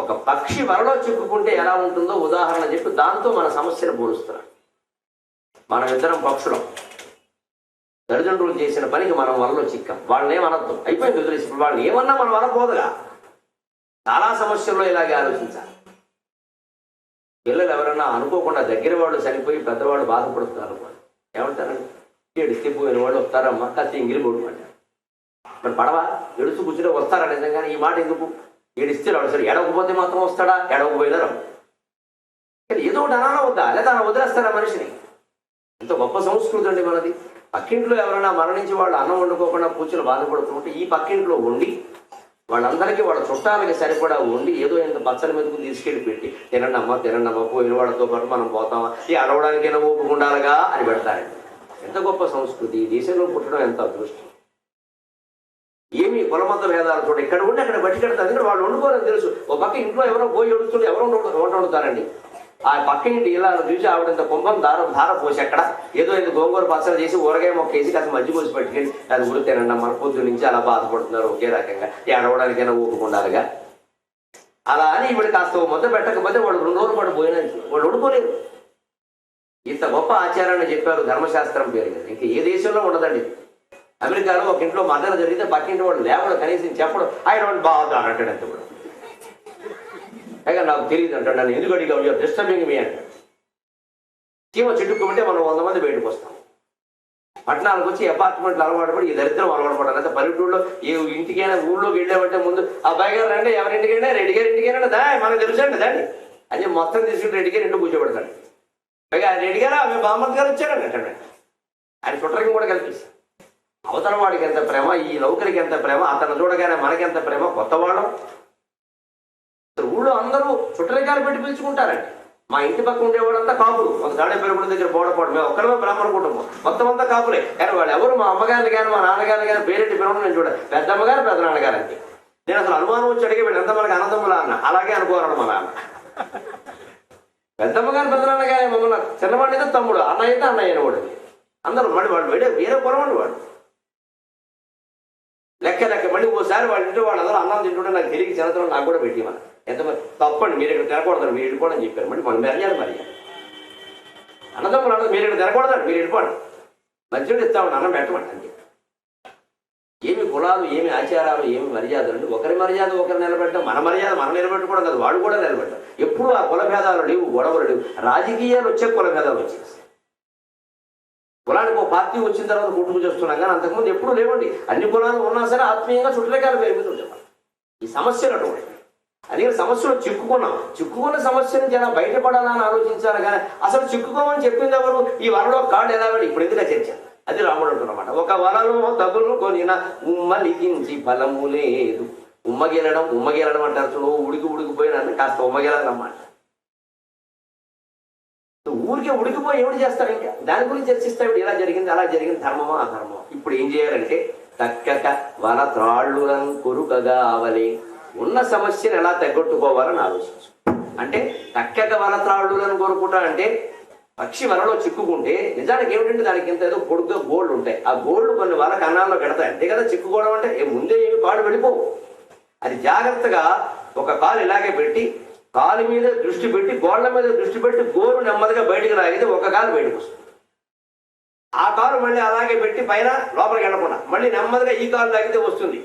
ఒక పక్షి వరలో చిక్కుకుంటే ఎలా ఉంటుందో ఉదాహరణ చెప్పి దాంతో మన సమస్యను పోలుస్తున్నాడు. మనం ఇద్దరం పక్షులం. తల్లిదండ్రులు చేసిన పనికి మనం వలలో చిక్కాం. వాళ్ళని ఏమనద్దు. అయిపోయింది వదిలేసి. వాళ్ళని ఏమన్నా మనం వల పోదుగా. చాలా సమస్యల్లో ఇలాగే ఆలోచించాలి. పిల్లలు ఎవరన్నా అనుకోకుండా దగ్గర వాళ్ళు చనిపోయి పెద్దవాళ్ళు బాధపడుతున్నారు అనుకోండి ఏమంటారండి ఏడిస్తే పోయిన వాళ్ళు వస్తారమ్మా. కాస్త ఇంగిలి పడుకుంటారు మరి పడవ? ఎడుచు కూర్చుని వస్తారా నిజంగానే? ఈ మాట ఎందుకు? ఏడిస్తే రాడు సరే. ఎడవకపోతే మాత్రం వస్తాడా? ఎడవకపోయినా రాడు. ఏదో ఒకటి అనాలా వద్దా? లేదా అలా వదిలేస్తారా మనిషిని? ఎంత గొప్ప సంస్కృతి అండి మనది. పక్కింట్లో ఎవరైనా మరణించి వాళ్ళు అన్నం వండుకోకుండా కూర్చుని బాధపడుతుంటే ఈ పక్కింట్లో ఉండి వాళ్ళందరికీ వాళ్ళ చుట్టాలకి సరిపడా ఉండి ఏదో ఇంత పచ్చని మెతుకు తీసుకెళ్ళి పెట్టి తినండమ్మా తినండమ్మా పోయిన వాళ్ళతో పాటు మనం పోతామా? ఈ అడవడానికైనా ఓపిక అని పెడతారండి. ఎంత గొప్ప సంస్కృతి. ఈ దేశంలో పుట్టడం ఎంత అదృష్టం. ఏమి కులమత భేదాలు చూడ ఇక్కడ ఉండి అక్కడ బట్టి కడతారు ఎందుకంటే వాళ్ళు వండుకోరని తెలుసు. ఓ పక్క ఇంట్లో ఎవరో పోయి వండుతుంటే ఎవరో వంట వండుతారండి. ఆ పక్క ఇంటి ఇలా చూసి ఆవిడ ఇంత కుంభం దారం ధార పోసి అక్కడ ఏదో ఇది గోంగూర పచ్చడి చేసి ఊరగాయ మొక్క వేసి కాస్త మజ్జి పోసి పట్టుకెళ్ళి అది ఉడితేనన్నా మన పొద్దు నుంచి అలా బాధపడుతున్నారు ఒకే రకంగా. ఏడవడానికైనా ఊపుకుండాలిగా అలా అని ఇవిడ కాస్త మొత్తం పెట్టకపోతే వాడు రెండు రోజులు పాటు పోయినా వాడు వండుకోలేదు ఇంత గొప్ప ఆచారాన్ని చెప్పారు ధర్మశాస్త్రం పేరు మీద. ఇంకా ఏ దేశంలో ఉండదండి. అమెరికాలో ఒక ఇంట్లో మదన జరిగితే పక్కింటి వాడు లేవడం కనీసం చెప్పడం ఐ డోంట్ అని అంటాడు. అంత కూడా పైగా నాకు తెలియదు అంటాడు నన్ను ఎందుకు అడిగా యూఆర్ డిస్టర్బింగ్ మీ అంటాడు. చీమ చిట్టుకుంటే మనం వంద మంది బయటకు వస్తాం. పట్టణాలకు వచ్చి అపార్ట్మెంట్లు అలవాటు పడి ఈ దరిద్రం అలవాటు పడాలి. అయితే పల్లెటూరులో ఏ ఇంటికైనా ఊళ్ళోకి వెళ్ళామంటే ముందు అబ్బాయి గారు రండి ఎవరింటికైనా రెడ్డి గారి ఇంటికైనా దా మనకు తెలుసండి దాన్ని అని మొత్తం తీసుకుంటే రెడ్డి గారు ఇంటికి కూర్చోబెడతాడు. పైగా రెడ్డి గారు ఆమె బామ్మత్ గారు వచ్చాడండి అంటాడు. ఆయన చుట్టరికి కూడా కల్పిస్తాడు అవతల వాడికి ఎంత ప్రేమ ఈ నౌకరికి ఎంత ప్రేమ అతను చూడగానే మనకెంత ప్రేమ కొత్తవాడు? ఊళ్ళో అందరూ చుట్టరికాలు పెట్టి పిలుచుకుంటారండి. మా ఇంటి పక్క ఉండేవాళ్ళంతా కాపులు. ఒక తాడే పెరుగుడు దగ్గర పోడపోవడం మేము ఒక్కడమే బ్రాహ్మణ కుటుంబం. మొత్తం అంతా కాపులే. కానీ వాళ్ళు ఎవరు మా అమ్మగారిని కానీ మా నాన్నగారిని కానీ పేరెంటి పిలవడం నేను చూడాలి పెద్దమ్మగారు పెద్ద నాన్నగారు అంతే. నేను అసలు అనుమానం వచ్చి అడిగి వీళ్ళు ఎంత మనకి అన్నదమ్ములా అన్న. అలాగే అనుకోరాడు మా నాన్న. పెద్దమ్మగారు పెద్ద నాన్నగారే మమ్మల్ని చిన్నవాడి అయితే తమ్ముడు అన్నయ్య అయితే అన్నయ్య వాడు అందరూ మళ్ళీ వాడు వేరే వేరే పొరవాడు వాడు. లెక్క లెక్క మళ్ళీ ఓసారి వాళ్ళు ఇంట్లో వాళ్ళందరూ అన్నం తింటుంటే నాకు తెలియక చిన్నతనం నాకు కూడా పెట్టి ఎంత తప్పండి మీరు ఇక్కడ తినకూడదు మీరు వెళ్ళిపోవడం చెప్పారు. మళ్ళీ మనం మర్యాద మర్యాద అన్నదమ్ములు అన్నది మీరు ఇక్కడ తినకూడదండి మీరు వెళ్ళిపోండి మంచిగా ఇస్తామండి అన్నం పెట్టమండి అని ఏమి కులాలు ఏమి ఆచారాలు ఏమి మర్యాదలు ఒకరి మర్యాద ఒకరు నిలబెట్టడం మన మర్యాద మనం నిలబెట్టుకోవడం కాదు వాడు కూడా నిలబెట్టడం. ఎప్పుడు ఆ కుల భేదాలు లేవు గొడవలు లేవు. రాజకీయాలు వచ్చే కుల భేదాలు వచ్చేసి కులానికి పార్టీ వచ్చిన తర్వాత కుటుంబం చేస్తున్నాం కానీ అంతకుముందు ఎప్పుడు లేవండి. అన్ని కులాలు ఉన్నా సరే ఆత్మీయంగా చుట్టరికాలు పేరు మీద ఈ సమస్యలు అటువంటి. అందుకని సమస్యలు చిక్కుకున్నాం. చిక్కుకున్న సమస్య నుంచి ఎలా బయటపడాలని ఆలోచించాలి కానీ అసలు చిక్కుకోమని చెప్పింది ఎవరు? ఈ వరలో కాడు ఎలా పడి ఇప్పుడు ఎందుకు చర్చ అది రాముడు అంటున్నమాట. ఒక వరలో తగులు కొనిన ఉమ్మలిగించి బలము లేదు. ఉమ్మగెలడం ఉమ్మగెలడం అంటారు చూడు ఉడికి ఉడికిపోయినా కాస్త ఉమ్మగెలదన్నమాట. ఊరికే ఉడికిపోయి ఎవడు చేస్తారు ఇంకా? దాని గురించి చర్చిస్తాడు ఇలా జరిగింది అలా జరిగింది ధర్మమా అధర్మమా? ఇప్పుడు ఏం చేయాలంటే తక్కక వన త్రాళ్ళులం కొరుకగా అవలే ఉన్న సమస్యను ఎలా తగ్గొట్టుకోవాలని ఆలోచించు. అంటే తక్కక వన త్రాళ్ళులను కొరుకుట అంటే పక్షి వలలో చిక్కుకుంటే నిజానికి ఏమిటంటే దానికి ఇంత ఏదో పొడుగ్గా గోల్డ్ ఉంటాయి. ఆ గోళ్ళు కొన్ని వల కన్నాల్లో పెడతాయి అంతే కదా చిక్కుకోవడం అంటే? ముందే ఏమి కాళ్ళు వెళ్ళిపోవు. అది జాగ్రత్తగా ఒక కాలు ఇలాగే పెట్టి కాలు మీద దృష్టి పెట్టి గోళ్ళ మీద దృష్టి పెట్టి గోరు నెమ్మదిగా బయటికి లాగితే ఒక కాలు బయటకు వస్తుంది. ఆ కారు మళ్ళీ అలాగే పెట్టి పైన లోపలికి వెళ్ళకుండా మళ్ళీ నెమ్మదిగా ఈ కాలు లాగితే వస్తుంది.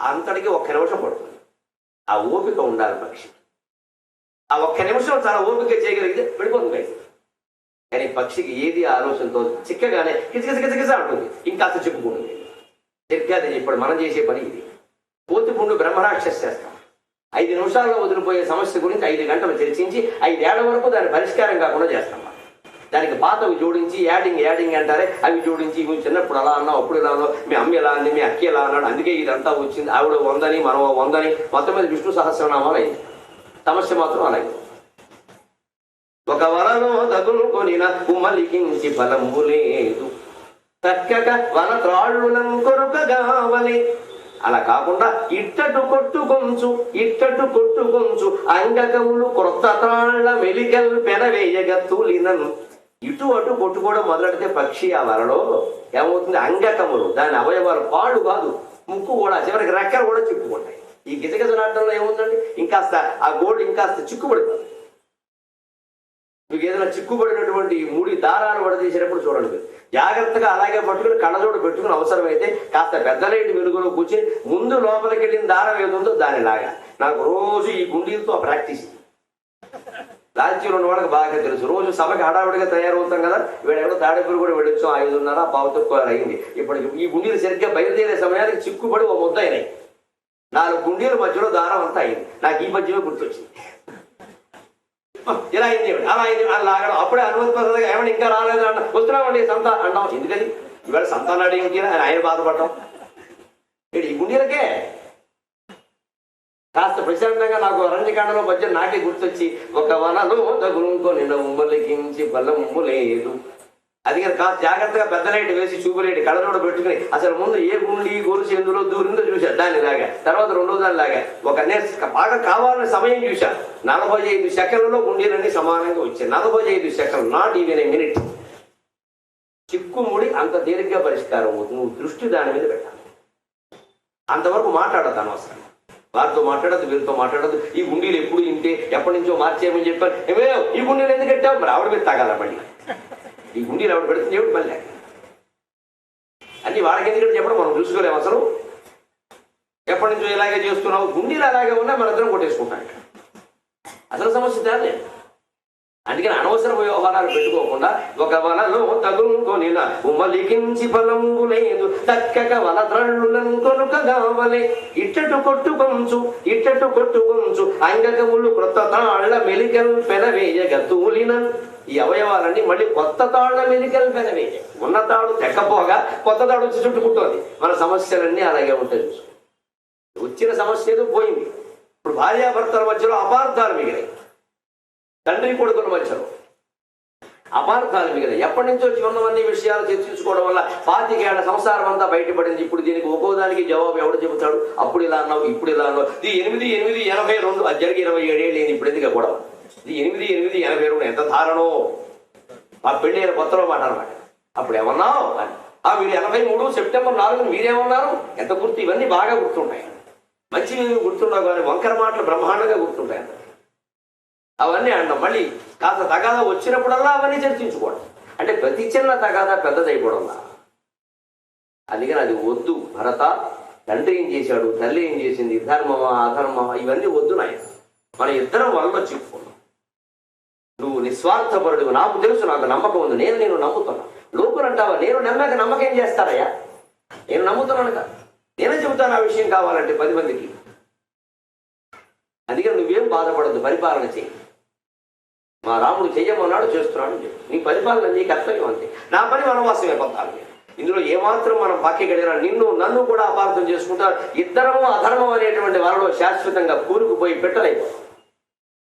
అంతటికి ఒక్క నిమిషం పడుతుంది. ఆ ఓపిక ఉండాలి పక్షి ఆ ఒక్క నిమిషం చాలా ఓపిక చేయగలిగితే వెళ్ళిపోతుంది బయటికి. కానీ పక్షికి ఏది ఆలోచనతో చిక్కగానే కిచకిచ కిచకిచ ఉంటుంది ఇంకా చెప్పుకుంటుంది చెప్పాది ఇప్పుడు మనం చేసే పని ఇది. పోతు పుండు బ్రహ్మరాక్షస్ చేస్తాం ఐదు నిమిషాల్లో వదిలిపోయే సమస్య గురించి ఐదు గంటలు చర్చించి ఐదేళ్ళ వరకు దాని పరిష్కారం కాకుండా చేస్తాం దానికి పాతవి జోడించి యాడింగ్ యాడింగ్ అంటారే అవి జోడించి ఇవి చిన్నప్పుడు అలా అన్నావు అప్పుడు ఇలా అన్నావు మీ అమ్మ ఎలా అంది మీ అక్క ఎలా అన్నాడు అందుకే ఇదంతా వచ్చింది ఆవిడ వందని మనం వందని మొత్తం మీద విష్ణు సహస్రనామాలు అయింది సమస్య మాత్రం అలాగే. ఒక వలలో తగులుకొనిన ఉమ్మలికించి బలము లేదు. తక్కక వన త్రాళ్ళులం కొరుకగావలే అలా కాకుండా ఇట్టటు కొట్టుకొంచు ఇట్టటు కొట్టుకొంచు అంగకములు క్రొత్త త్రాళ్ళ మెలికలు పెనవేయగ తూలినను. ఇటు అటు కొట్టుకోవడం మొదలెడితే పక్షి ఆ వలలో ఏమవుతుంది? అంగకములు. దాని అవయవాలు పాడు కాదు. ముక్కు కూడా చివరికి రెక్కలు కూడా చిక్కుకుంటాయి. ఈ గిజగిజలాడడంలో ఏముందండి? ఇంకాస్త ఆ గోల్డ్ ఇంకాస్త చిక్కుపడిపోతుంది మీకు ఏదైనా చిక్కుబడినటువంటి ఈ ముడి దారాలు వడదీసేటప్పుడు చూడండి మీరు. జాగ్రత్తగా అలాగే పట్టుకుని కళ్ళజోడు పెట్టుకుని అవసరమైతే కాస్త పెద్దలేటి వెలుగులో కూర్చొని ముందు లోపలికి వెళ్ళిన దారం ఏది ఉందో దానిలాగా నాకు రోజు ఈ గుండీలతో ప్రాక్టీస్. రాజకీయంలో ఉన్న వాళ్ళకి బాగా తెలుసు. రోజు సభకి హడావిడిగా తయారవుతాం కదా. వీడెవడో తాడేపులు కూడా వెళ్ళొచ్చు? ఐదున్నర పావు తక్కువ అయింది. ఇప్పటికి ఈ గుండీలు సరిగ్గా బయలుదేరే సమయానికి చిక్కుబడి ఓ ముద్ద అయినాయి. నాలుగు గుండీల మధ్యలో దారం అంతా అయింది. నాకు ఈ మధ్యలో గుర్తొచ్చింది. ఇలా అయింది అలా అయింది అలా లాగడం అప్పుడే అనుమతి పద్ధతిగా ఏమన్నా ఇంకా రాలేదు అన్న. వస్తున్నామండి సంత అన్నాం ఎందుకని ఇవాళ సంతానం అడిగి అని ఆయన బాధపడటం ఏంటి ఈ గుండీలకే కాస్త ప్రశాంతంగా నాకు అరణ్యకాండలో మధ్య నాకే గుర్తొచ్చి ఒక వనలో తగులుకో నిన్న ఉమ్మలికించి బలము లేదు. అది కానీ జాగ్రత్తగా పెద్ద లైట్ వేసి చూపులేటి కళ్ళజోడ పెట్టుకుని. అసలు ముందు ఏ గుండి గొలుసు ఎందులో దూరిందో చూశాను దాన్ని లాగా. తర్వాత రెండో దాని లాగా. ఒక నేను బాగా కావాలని సమయం చూశాను నలభై ఐదు సెకండ్లలో గుండీలన్నీ సమానంగా వచ్చాయి. నలభై ఐదు second not even a minute చిక్కుముడి అంత తేలిగ్గా పరిష్కారం అవుతుంది. నువ్వు దృష్టి దాని మీద పెట్టాలి. అంతవరకు మాట్లాడద్దు అనవసరం. వారితో మాట్లాడద్దు వీరితో మాట్లాడద్దు. ఈ గుండీలు ఎప్పుడు ఇంటే ఎప్పటి నుంచో మార్చేయమని చెప్పారు. ఏమే ఈ గుండీలు ఎందుకు పెట్టావు మరి ఆవిడ మీద తాగాల మళ్ళీ? ఈ గుండీలు ఆవిడ పెడుతుంది ఏమిటి మళ్ళీ. అన్ని వాళ్ళకి ఎందుకంటే చెప్పడం మనం చూసుకోలేము అసలు. ఎప్పటి నుంచో ఇలాగే చేస్తున్నావు. గుండీలు అలాగే ఉన్నా మనందరం కొట్టేసుకుంటాం అసలు సమస్య తేలేదు అందుకని అనవసర వ్యవహారాలు పెట్టుకోకుండా ఒక వలను తగులుకొని ఉమ్మలికించి ఫలము లేదు. దక్కక వల ద్రళ్ళులను కొనుక కావలే. ఇట్టటు కొట్టుకొంచు ఇట్టటు కొట్టుకొంచు అంగకములు క్రొత్త తాళ్ళ మెలికలు పెనవేయగ తూలినన్ ఈ అవయవాలన్నీ మళ్ళీ కొత్త తాళ్ళ మెలికలు పెనవేయ ఉన్న తాడు తెక్కపోగా కొత్త తాడు వచ్చి చుట్టుకుంటోంది. మన సమస్యలన్నీ అలాగే ఉంటాయి వచ్చిన సమస్య ఏదో పోయింది. ఇప్పుడు భార్యాభర్తల మధ్యలో అపార్థాలు మిగిలాయి. తండ్రి కొడుకుల మధ్యలో అపార్థాలు మిగిలిన ఎప్పటి నుంచో వచ్చి ఉన్నవన్నీ విషయాలు చర్చించుకోవడం వల్ల పాతికేళ్ళ సంసారం అంతా బయటపడింది. ఇప్పుడు దీనికి ఒక్కో దానికి జవాబు ఎవడు చెబుతాడు? అప్పుడు ఇలా అన్నావు ఇప్పుడు ఇలా అన్నావు. ఇది ఎనిమిది ఎనిమిది ఎనభై రెండు అది జరిగి ఇరవై ఏడేళ్ళు అయింది. ఇప్పుడు ఎందుకు గొడవ? ఇది ఎనిమిది ఎనిమిది ఎనభై రెండు ఎంత ధారణో ఆ అయిన కొత్తలో మాట అనమాట అప్పుడు ఏమన్నావు? అని. ఆ మీరు ఎనభై మూడు సెప్టెంబర్ నాలుగు మీరేమన్నారు? ఎంత గుర్తు? ఇవన్నీ బాగా గుర్తుంటాయి. మంచి గుర్తున్నావు గుర్తుండవు కానీ వంకర మాటలు బ్రహ్మాండంగా గుర్తుంటాయి. అవన్నీ అంటాం. మళ్ళీ కాస్త తగాదా వచ్చినప్పుడల్లా అవన్నీ చర్చించుకోవడం అంటే ప్రతి చిన్న తగాదా పెద్దదైపోవడంలా. అందుకని అది వద్దు. భరత తండ్రి ఏం చేశాడు? తల్లి ఏం చేసింది? ధర్మమా అధర్మమా? ఇవన్నీ వద్దు నాయన. మన ఇద్దరం వల్ల చిక్కుకున్నాం. నువ్వు నిస్వార్థపరుడు నాకు తెలుసు నాకు నమ్మకం ఉంది. నేను నేను నమ్ముతున్నా. లోకులు అంటావా నేను నమ్మాక నమ్మకం చేస్తారయ్యా? నేను నమ్ముతున్నాను కదా. నేనే చెబుతాను ఆ విషయం కావాలంటే పది మందికి. అందుకని నువ్వేం బాధపడద్దు. పరిపాలన చేయి. మా రాముడు చెయ్యమన్నాడు చేస్తున్నాడు అని చెప్పు నీ పరిపాలన నీ కర్తవ్యం అంతే. నా పని వనవాసమే పొందాలి ఇందులో ఏమాత్రం మనం పక్కకి గడిగినా నిన్ను నన్ను కూడా అపార్థం చేసుకుంటారు ఇద్దరము అధర్మం అనేటువంటి వలలో శాశ్వతంగా కూరుకుపోయి పెట్టలైపోతాం